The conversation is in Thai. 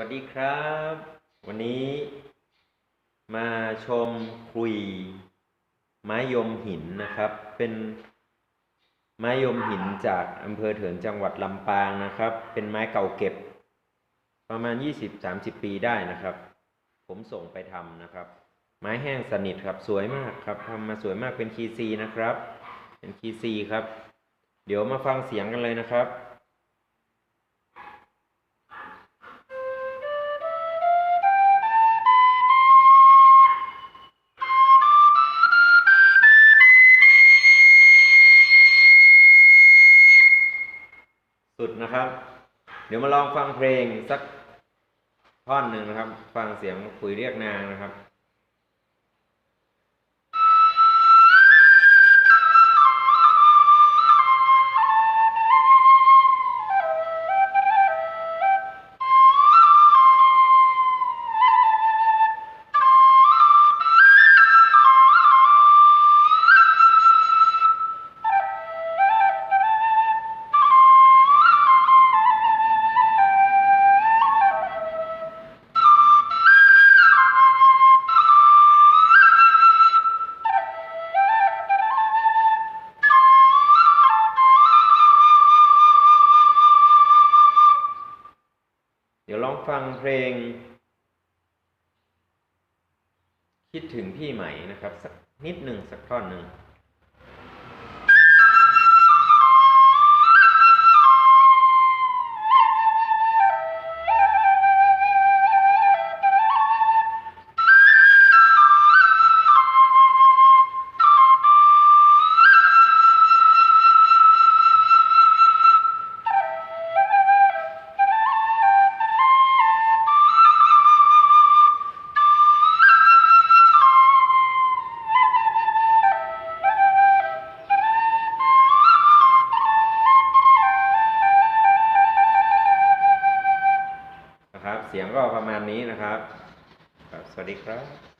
วัสดีครับ วันนี้มาชมคุย ไม้ยมหินนะครับ เป็นไม้ยมหินจากอำเภอเถินจังหวัดลำปางนะครับ เป็นไม้เก่าเก็บ ประมาณ 20-30 ปีได้นะครับ ผมส่งไปทำนะครับ ไม้แห้งสนิทครับสวยมากครับทำมาสวยมากเป็นคีซีนะครับ เป็นคีซีครับ เดี๋ยวมาฟังเสียงกันเลยนะครับ นะครับ เดี๋ยวมาลองฟังเพลงสักท่อนหนึ่งนะครับ ฟังเสียงคุยเรียกนางนะครับ เดี๋ยวลองฟังเพลง คิดถึงพี่ใหม่นะครับ สักนิดหนึ่งสักท่อนหนึ่ง เสียงก็ประมาณนี้นะครับ สวัสดีครับ